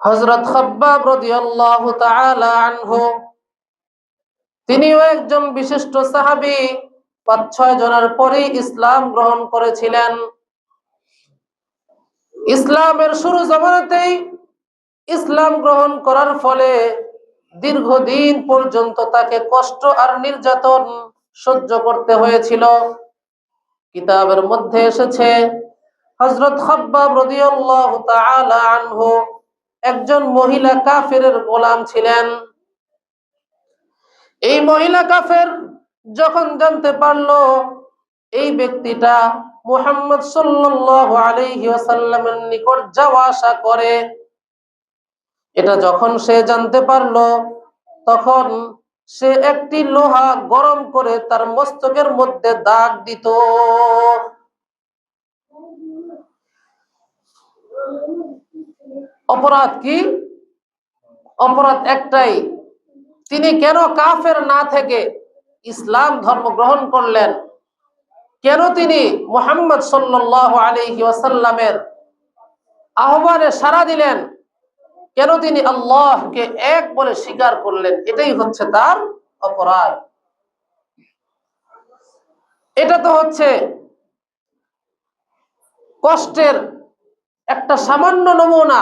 হজরত তাআলা আনহু, তিনিও একজন বিশিষ্ট সাহাবী। পাঁচ, ছয় জনের পরেই ইসলাম গ্রহণ করেছিলেন। ইসলামের শুরু জমানাতেই ইসলাম গ্রহণ করার ফলে দীর্ঘদিন পর্যন্ত তাকে কষ্ট আর নির্যাতন সহ্য করতে হয়েছিল। কিতাবের মধ্যে এসেছে হজরত খব্বাব রাদিয়াল্লাহু তাআলা আনহু একজন মহিলা কাফেরের গোলাম ছিলেন। এই মহিলা কাফের যখন জানতে পারল, এই ব্যক্তিটা মুহাম্মদ সাল্লাল্লাহু আলাইহি নিকট যাওয়া আসা করে। এটা যখন সে জানতে পারল, তখন সে একটি লোহা গরম করে তার মস্তকের মধ্যে দাগ দিত। অপরাধ কি? অপরাধ একটাই। তিনি কেন কাফের না থেকে ইসলাম ধর্ম গ্রহণ করলেন? কেন তিনি মোহাম্মদ সাল্লাহ আলহি ওয়াসাল্লামের আহ্বানে সাড়া দিলেন? কেন তিনি আল্লাহকে এক বলে স্বীকার করলেন? এটাই হচ্ছে তার অপরাধ। এটা তো হচ্ছে কষ্টের একটা সামান্য নমুনা।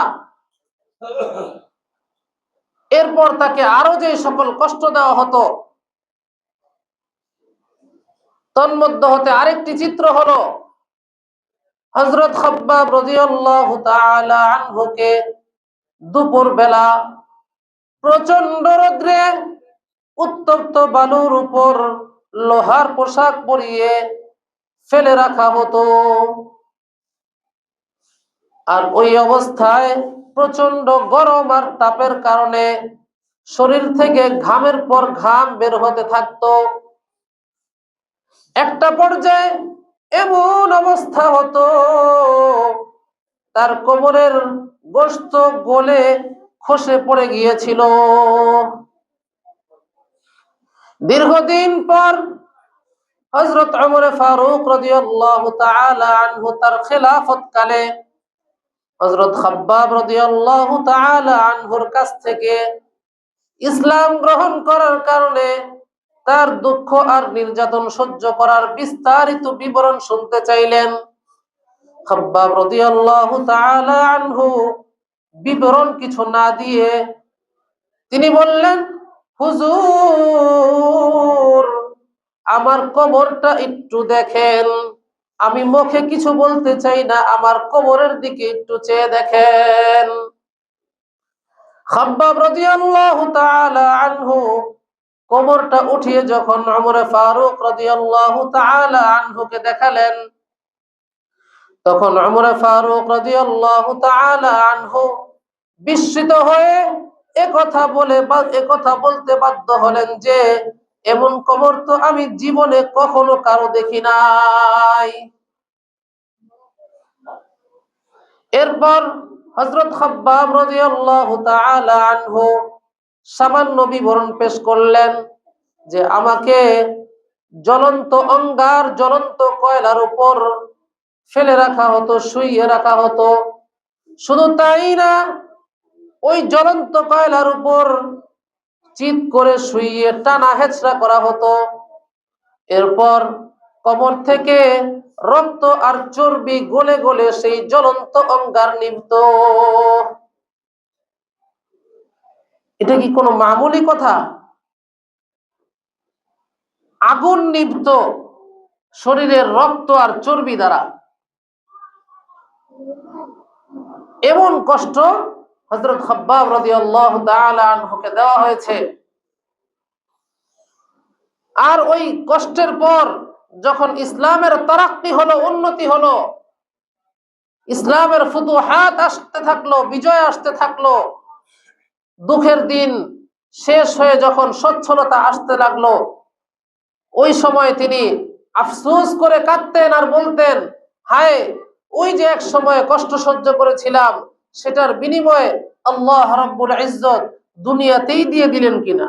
এরপর তাকে আরও যে সকল কষ্ট দেওয়া হতো, তন্মধ্য হতে আরেকটি চিত্র হলো হজরত খব্বাব আনহুকে দুপুর বেলা প্রচণ্ড রোদ্রে উত্তপ্ত বালুর উপর লোহার পোশাক পরিয়ে ফেলে রাখা হতো। আর ওই অবস্থায় প্রচণ্ড গরম আর তাপের কারণে শরীর থেকে ঘামের পর ঘাম বের হতে থাকতো। একটা পর্যায়ে এমন অবস্থা হতো, তার কোমরের গোস্ত গলে খসে পড়ে গিয়েছিল। দীর্ঘদিন পর হজরত আমরে ফারুক রাদিয়াল্লাহু তাআলা আনহু তার খেলাফত কালে হজরত খাব্বাব রাদিয়াল্লাহু তাআলা আনহুর কাছ থেকে ইসলাম গ্রহণ করার কারণে তার দুঃখ আর নির্যাতন সহ্য করার বিস্তারিত বিবরণ শুনতে চাইলেন। খাব্বাব রাদিয়াল্লাহু তাআলা আনহু বিবরণ কিছু না দিয়ে তিনি বললেন, হুজুর, আমার কবরটা একটু দেখেন। আমি মুখে কিছু বলতে চাই না, আমার কোমরের দিকে একটু চেয়ে দেখেন। খাব্বাব রাদিয়াল্লাহু তাআলা আনহু কোমরটা উঠিয়ে যখন ওমরে ফারুক রাদিয়াল্লাহু তাআলা আনহুকে দেখালেন, তখন ওমরে ফারুক রাদিয়াল্লাহু তাআলা আনহু বিস্মিত হয়ে এ কথা বলে এ কথা বলতে বাধ্য হলেন যে এমন কবর তো আমি জীবনে কখনো কারও দেখি নাই। এরপর হজরত খাব্বাব রাদিয়াল্লাহু তাআলা আনহু সামান্য বিবরণ পেশ করলেন যে আমাকে জ্বলন্ত অঙ্গার, জ্বলন্ত কয়লার উপর ফেলে রাখা হতো, শুইয়ে রাখা হতো। শুধু তাই না, ওই জ্বলন্ত কয়লার উপর চিত করে শুইয়ে টানা হেঁচড়া করা হতো। এরপর কবর থেকে রক্ত আর চর্বি গলে গলে সেই জ্বলন্ত অঙ্গার নিভত। এটা কি কোনো মামুলি কথা? আগুন নিভত শরীরের রক্ত আর চর্বি দ্বারা। এমন কষ্ট হজরত খব্বাব রাদিয়াল্লাহু তাআলা আনহুকে দেওয়া হয়েছে। আর ওই কষ্টের পর যখন ইসলামের তারাক্কি হলো, উন্নতি হলো, ইসলামের ফুতুহাত আসতে থাকল, বিজয় আসতে থাকল, দুঃখের দিন শেষ হয়ে যখন সচ্ছলতা আসতে লাগল, ওই সময় তিনি আফসোস করে কাঁদতেন আর বলতেন, হায়, ওই যে এক সময় কষ্ট সহ্য করেছিলাম সেটার বিনিময়ে আল্লাহ রব্বুল ইজ্জত দুনিয়াতেই দিয়ে দিলেন কিনা?